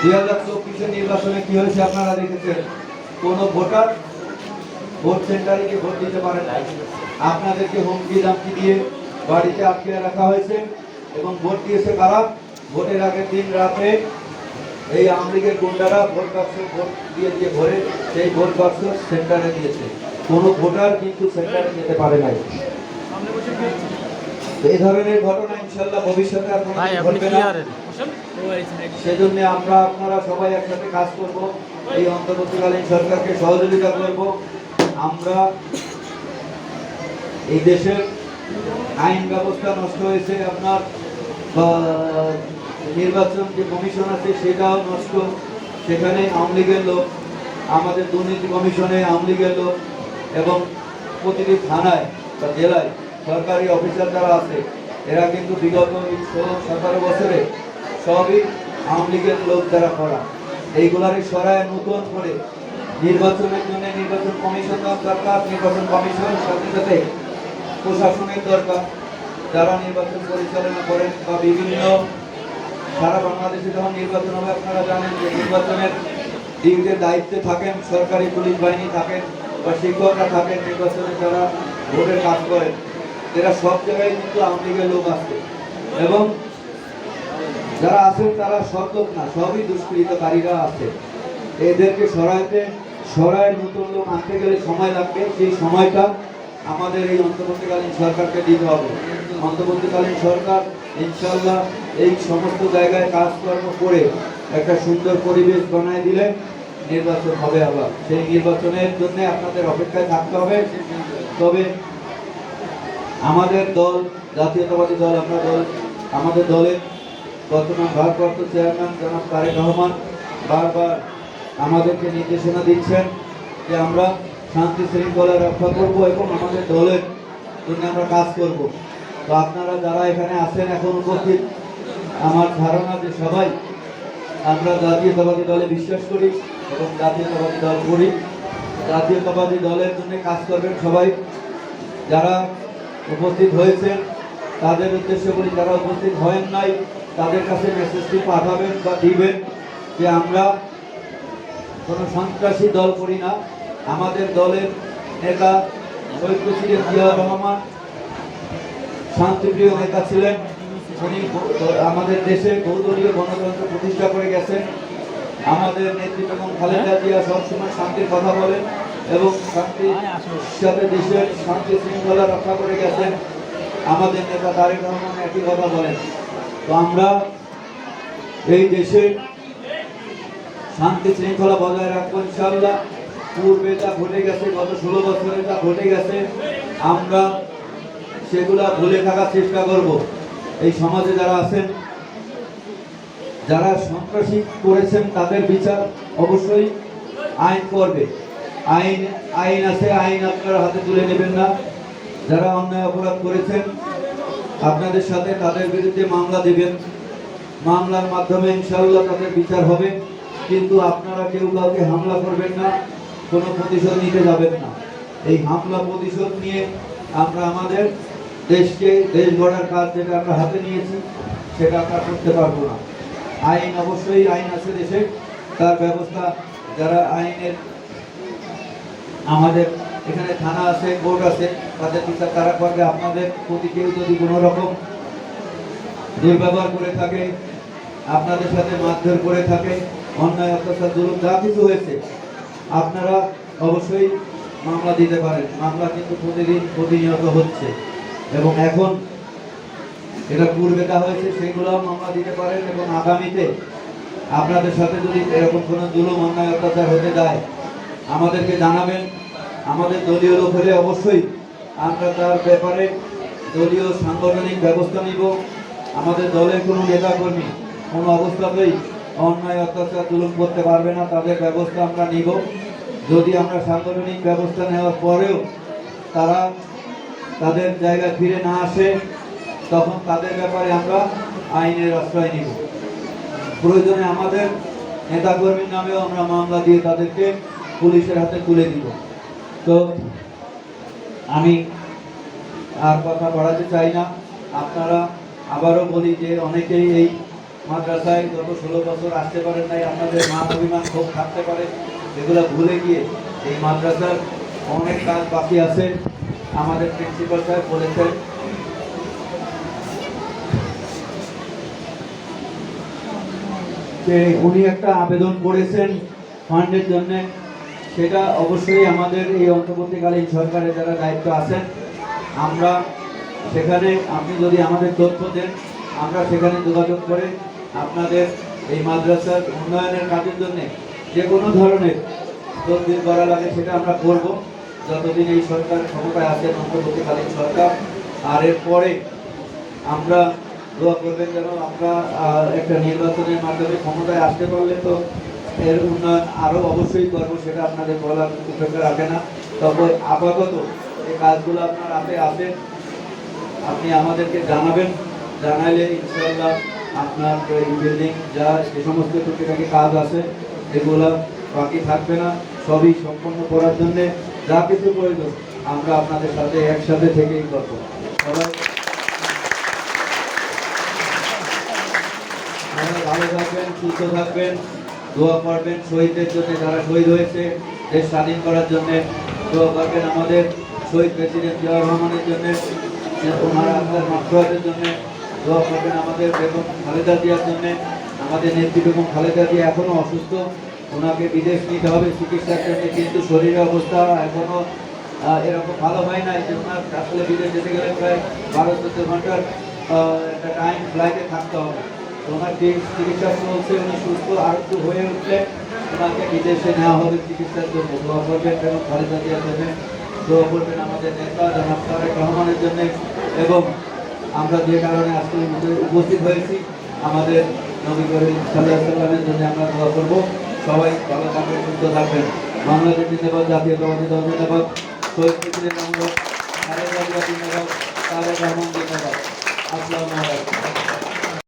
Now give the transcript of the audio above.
দুই হাজার চব্বিশের নির্বাচনে কি হয়েছে আপনারা দেখেছেন? কোনো ভোটার ভোট সেন্টারে গিয়ে ভোট দিতে পারে নাই। আপনাদেরকে হুমকি দামকি দিয়ে বাড়িতে আটকে রাখা হয়েছে এবং ভোট দিয়েছে কারা? ভোটের আগের দিন রাতে এই আওয়ামী লীগের গুন্ডারা ভোট বাক্স ভোট দিয়ে দিয়ে ভরে সেই ভোট বাক্স সেন্টারে দিয়েছে। কোনো ভোটার কিন্তু সেন্টারে যেতে পারে নাই। এই ধরনের ঘটনা ইনশাল্লাহ ভবিষ্যতে সেজন্য আমরা আপনারা সবাই একসাথে কাজ করব এই অন্তর্বর্তীকালীন সরকারকে সহযোগিতা করব। আমরা এই দেশের আইন ব্যবস্থা নষ্ট হয়েছে আপনার নির্বাচন যে কমিশন আছে সেটাও নষ্ট। সেখানে আওয়ামী লীগের লোক আমাদের দুর্নীতি কমিশনে আওয়ামী লীগের লোক এবং প্রতিটি থানায় বা জেলায় সরকারি অফিসার যারা আছে, এরা কিন্তু বিগত ষোলো, সতেরো বছরে সবই আওয়ামী লীগের লোক দ্বারা করা। এইগুলারই সরায় নতুন করে নির্বাচনের জন্য নির্বাচন কমিশন দরকার, নির্বাচন কমিশন সাথে সাথে প্রশাসনের দরকার। যারা নির্বাচন পরিচালনা করেন বা বিভিন্ন, সারা বাংলাদেশে যখন নির্বাচন হবে, আপনারা জানেন যে নির্বাচনের দিকদের দায়িত্বে থাকেন, সরকারি পুলিশ বাহিনী থাকেন বা শিক্ষকরা থাকেন, নির্বাচনে যারা ভোটের কাজ করেন। এরা সব জায়গায় কিন্তু আওয়ামী লীগের লোক আছে। এবং যারা আছেন তারা সব লোক না, সবই দুষ্কৃতকারীরা আছে। এদেরকে সরাইতে সরাই নতুন লোক আনতে গেলে সময় লাগবে। সেই সময়টা আমাদের এই অন্তর্বর্তীকালীন সরকারকে দিতে হবে। অন্তর্বর্তীকালীন সরকার ইনশাল্লাহ এই সমস্ত জায়গায় কাজকর্ম করে একটা সুন্দর পরিবেশ বানায় দিলে নির্বাচন হবে আবার। সেই নির্বাচনের জন্য আপনাদের অপেক্ষায় থাকতে হবে। তবে আমাদের দল, জাতীয়তাবাদী দল, আপনার দল, আমাদের দলের বর্তমান ভারপ্রাপ্ত চেয়ারম্যান জনাব তারেক রহমান বারবার আমাদেরকে নির্দেশনা দিচ্ছেন যে আমরা শান্তি শৃঙ্খলা রক্ষা করব এবং আমাদের দলের জন্য আমরা কাজ করব। তো আপনারা যারা এখানে আছেন, এখন উপস্থিত, আমার ধারণা যে সবাই আমরা জাতীয়তাবাদী দলে বিশ্বাস করি এবং জাতীয়তাবাদী দল করি। জাতীয়তাবাদী দলের জন্য কাজ করবেন সবাই। যারা উপস্থিত হয়েছেন। তাদের উদ্দেশ্য করি যারা উপস্থিত হয়েন নাই, তাদের কাছে মেসেজটি পাঠাবেন বা দিবেন যে আমরা কোনো সন্ত্রাসী দল করি না। আমাদের দলের নেতা শহীদ জিয়াউর রহমান, শান্তিপ্রিয় নেতা ছিলেন। উনি আমাদের দেশে বহুদলীয় গণতন্ত্র প্রতিষ্ঠা করে গেছেন। আমাদের নেতৃত্ব বেগম খালেদা জিয়া সবসময় শান্তির কথা বলেন। এবং শান্তির সাথে দেশের শান্তি শৃঙ্খলা রক্ষা করে গেছেন আমাদের নেতা তারেক রহমান একই কথা বলেন। তো আমরা এই দেশে শান্তি শৃঙ্খলা বজায় রাখব ইনশাল্লাহ পূর্বে যা ঘটে গেছে, গত ষোলো বছরে যা ঘটে গেছে, আমরা সেগুলা ভুলে থাকার চেষ্টা করব। এই সমাজে যারা আছেন, যারা সন্ত্রাসী করেছেন, তাদের বিচার অবশ্যই আইন করবে। আইন আইন আছে, আইন আপনারা হাতে তুলে নেবেন না। যারা অন্যায় অপরাধ করেছেন, আপনাদের সাথে তাদের বিরুদ্ধে মামলা দেবেন। মামলার মাধ্যমে ইনশাআল্লাহ তাদের বিচার হবে। কিন্তু আপনারা কেউ কাউকে হামলা করবেন না, কোনো প্রতিশোধ নিতে যাবেন না। এই হামলা প্রতিশোধ নিয়ে আমরা আমাদের দেশকে, দেশ গড়ার কাজ যেটা আমরা হাতে নিয়েছি, সেটা আমরা করতে পারব না। আইন অবশ্যই আইন আছে দেশে। তার ব্যবস্থা, যারা আইনের আমাদের এখানে থানা আছে কোর্ট আছে, তাদের বিচার তারা করবে, আপনাদের প্রতি কেউ যদি কোনো রকম দুর্ব্যবহার করে থাকে, আপনাদের সাথে মারধর করে থাকে, অন্যায়, অত্যাচার, জুলুম, যা কিছু হয়েছে, আপনারা অবশ্যই মামলা দিতে পারেন। মামলা কিন্তু প্রতিদিন প্রতিনিয়ত হচ্ছে। এবং এখন এটা পূর্বে যা হয়েছে সেগুলো মামলা দিতে পারেন এবং আগামীতে আপনাদের সাথে যদি এরকম কোনো জুলুম, অন্যায়, অত্যাচার হতে যায়, আমাদেরকে জানাবেন। আমাদের দলীয় লোক হলে অবশ্যই আমরা তার ব্যাপারে দলীয় সাংগঠনিক ব্যবস্থা নিব। আমাদের দলের কোনো নেতাকর্মী কোনো অবস্থাতেই অন্যায়, অত্যাচার জুলুম করতে পারবে না। তাদের ব্যবস্থা আমরা নিব। যদি আমরা সাংগঠনিক ব্যবস্থা নেওয়ার পরেও তারা তাদের জায়গায় ফিরে না আসে, তখন তাদের ব্যাপারে আমরা আইনের আশ্রয় নিব। প্রয়োজনে আমাদের নেতাকর্মীর নামেও আমরা মামলা দিয়ে তাদেরকে পুলিশের হাতে তুলে দিব। তো আমি আর কথা বাড়াতে চাই না। আপনারা আবারও বলি যে অনেকেই এই মাদ্রাসায় গত ষোলো বছর আসতে পারেন নাই, আপনাদের মান অভিমান খুব থাকতে পারে, এগুলো ভুলে গিয়ে এই মাদ্রাসার অনেক কাজ বাকি আছে। আমাদের প্রিন্সিপাল সাহেব বলেছেন, যে উনি একটা আবেদন করেছেন ফান্ডের জন্য। সেটা অবশ্যই আমাদের এই অন্তর্বর্তীকালীন সরকারের যারা দায়িত্ব আছেন, আমরা সেখানে, আপনি যদি আমাদের তথ্য দেন, আমরা সেখানে যোগাযোগ করে আপনাদের এই মাদ্রাসার উন্নয়নের কাজের জন্যে যে কোনো ধরনের তদবির করা লাগে সেটা আমরা করব। যতদিন এই সরকার ক্ষমতায় আছেন অন্তর্বর্তীকালীন সরকার, আর এরপরে আমরা দোয়া করবেন যেন আমরা একটা নির্বাচনের মাধ্যমে ক্ষমতায় আসতে পারলে তো এর উন্নয়ন আরও অবশ্যই করব, সেটা আপনাদের বলার উপেক্ষা রাখে না। তবে আপাতত এই কাজগুলো আপনার হাতে আছে। আপনি আমাদেরকে জানাবেন। জানাইলে ইনশাল্লাহ আপনার এই বিল্ডিং যা যে সমস্ত টুকিটাকি কাজ আছে, এগুলো বাকি থাকবে না। সবই সম্পন্ন করার জন্যে যা কিছু প্রয়োজন, আমরা আপনাদের সাথে একসাথে থেকেই করব। ভালো থাকবেন, সুস্থ থাকবেন। দোয়া করবেন, শহীদদের জন্য যারা শহীদ হয়েছে, দেশ স্বাধীন করার জন্য দোয়া করবেন আমাদের শহীদ প্রেসিডেন্ট জিয়াউর রহমানের জন্য মাত্রাদের জন্য দোয়া করবেন আমাদের বেগম খালেদা জিয়ার জন্য, আমাদের নেত্রী বেগম খালেদা জিয়া এখনও অসুস্থ, ওনাকে বিদেশ নিতে হবে চিকিৎসার জন্য, কিন্তু শরীরের অবস্থা এখনও এরকম ভালো হয় নাই যে ওনার আসলে বিদেশ যেতে গেলে প্রায় বারো চোদ্দ ঘণ্টার একটা টাইম ফ্লাইটে থাকতে হবে। ওনার চিকিৎসা চলছে, উনি সুস্থ, আরোগ্য হয়ে উঠলে ওনাকে বিদেশে নেওয়া হবে, চিকিৎসার জন্য। দোয়া করবেন, এবং খালেদা জিয়ার জন্য দোয়া করবেন আমাদের নেতা, জনাব তারেক রহমানের জন্য। এবং আমরা যে কারণে আজকে উপস্থিত হয়েছি, আমাদের নবী করিম সাল্লাহ সাল্লামের জন্য আমরা দোয়া করব। সবাই ভালো থাকবেন, সুস্থ থাকবেন। বাংলাদেশ জিন্দাবাদ জাতীয়তাবাদী দল জিন্দাবাদ। খালেদা জিয়া জিন্দাবাদ। তারেক রহমান